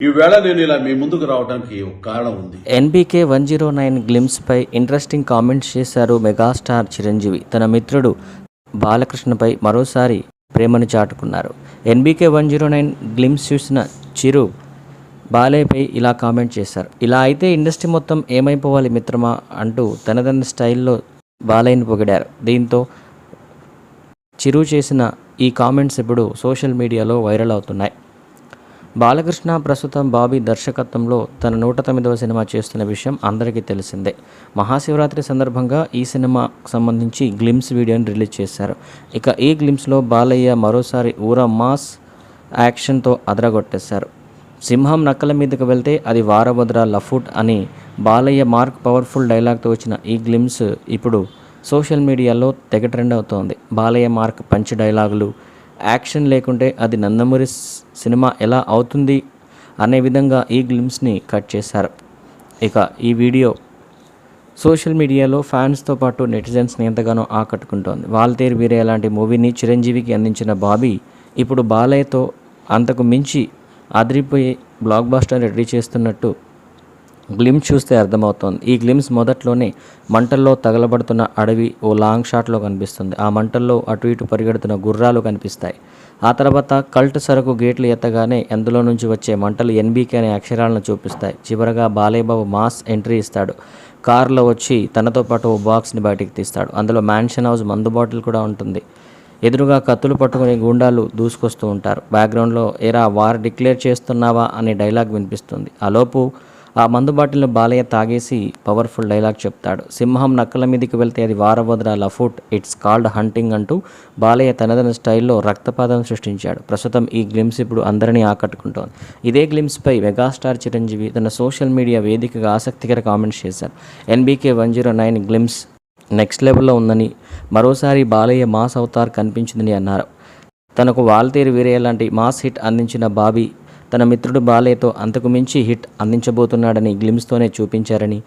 ఈవేళ నేను ఇలా మీ ముందుకు రావడానికి ఒక కారణం ఉంది. ఎన్బీకే వన్ జీరో నైన్ గ్లిమ్స్పై ఇంట్రెస్టింగ్ కామెంట్స్ చేశారు మెగాస్టార్ చిరంజీవి. తన మిత్రుడు బాలకృష్ణపై మరోసారి ప్రేమను చాటుకున్నారు. NBK one zero nine glimpse చూసిన చిరు బాలేపై ఇలా కామెంట్ చేశారు. ఇలా అయితే ఇండస్ట్రీ మొత్తం ఏమైపోవాలి మిత్రమా? అంటూ తనదన్న స్టైల్లో బాలయ్యను పొగిడారు. దీంతో చిరు చేసిన ఈ కామెంట్స్ ఇప్పుడు సోషల్ మీడియాలో వైరల్ అవుతున్నాయి. బాలకృష్ణ ప్రస్తుతం బాబీ దర్శకత్వంలో తన నూట తొమ్మిదవ సినిమా చేస్తున్న విషయం అందరికీ తెలిసిందే. మహాశివరాత్రి సందర్భంగా ఈ సినిమాకు సంబంధించి గ్లిమ్స్ వీడియోని రిలీజ్ చేశారు. ఇక ఈ గ్లిమ్స్లో బాలయ్య మరోసారి ఊర మాస్ యాక్షన్తో అదరగొట్టేశారు. సింహం నక్కల మీదకు వెళ్తే అది వారభద్ర లఫుట్ అని బాలయ్య మార్క్ పవర్ఫుల్ డైలాగ్తో వచ్చిన ఈ గ్లిమ్స్ ఇప్పుడు సోషల్ మీడియాలో తెగ ట్రెండ్ అవుతోంది. బాలయ్య మార్క్ పంచ్ డైలాగులు యాక్షన్ లేకుంటే అది నందమూరి సినిమా ఎలా అవుతుంది అనే విధంగా ఈ గ్లిమ్స్ని కట్ చేశారు. ఇక ఈ వీడియో సోషల్ మీడియాలో ఫ్యాన్స్తో పాటు నెటిజన్స్ని ఎంతగానో ఆకట్టుకుంటోంది. వాల్తేరు వీరే లాంటి మూవీని చిరంజీవికి అందించిన బాబీ ఇప్పుడు బాలయ్యతో అంతకు మించి అదిరిపోయి బ్లాక్ బాస్టర్ రెడీ చేస్తున్నట్టు గ్లిమ్స్ చూస్తే అర్థమవుతోంది. ఈ గ్లిమ్స్ మొదట్లోనే మంటల్లో తగలబడుతున్న అడవి ఓ లాంగ్ షాట్లో కనిపిస్తుంది. ఆ మంటల్లో అటు ఇటు పరిగెడుతున్న గుర్రాలు కనిపిస్తాయి. ఆ తర్వాత కల్ట్ సరకు గేట్లు ఎత్తగానే అందులో నుంచి వచ్చే మంటలు ఎన్బీకే అనే అక్షరాలను చూపిస్తాయి. చివరగా బాలయ్యబాబు మాస్ ఎంట్రీ ఇస్తాడు. కారులో వచ్చి తనతో పాటు ఓ బాక్స్ని బయటికి తీస్తాడు. అందులో మ్యాన్షన్ హౌస్ మందు బాటిల్ కూడా ఉంటుంది. ఎదురుగా కత్తులు పట్టుకుని గూండాలు దూసుకొస్తూ ఉంటారు. బ్యాక్గ్రౌండ్లో ఏరా వార్ డిక్లేర్ చేస్తున్నావా? అనే డైలాగ్ వినిపిస్తుంది. ఆలోపు ఆ మందు బాటిల్ను బాలయ్య తాగేసి పవర్ఫుల్ డైలాగ్ చెప్తాడు. సింహం నక్కల మీదకి వెళ్తే అది వారవద్ర లఫుట్ ఇట్స్ కాల్డ్ హంటింగ్ అంటూ బాలయ్య తనదన స్టైల్లో రక్తపాతం సృష్టించాడు. ప్రస్తుతం ఈ గ్లిమ్స్ ఇప్పుడు అందరినీ ఆకట్టుకుంటోంది. ఇదే గ్లిమ్స్పై మెగాస్టార్ చిరంజీవి తన సోషల్ మీడియా వేదికగా ఆసక్తికర కామెంట్స్ చేశారు. NBK one zero nine glimpse next లెవెల్లో ఉందని మరోసారి బాలయ్య మాస్ అవతార్ కనిపించిందని అన్నారు. తనకు వాల్తేరు వీరయ్య లాంటి మాస్ హిట్ అందించిన బాబీ తన మిత్రుడు బాలయ్యతో అంతకు మించి హిట్ అందించబోతున్నాడని గ్లిమ్స్తోనే చూపించారని.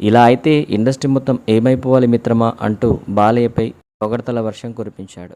ఇలా అయితే ఇండస్ట్రీ మొత్తం ఏమైపోవాలి మిత్రమా అంటూ బాలయ్యపై పొగడతల వర్షం కురిపించాడు.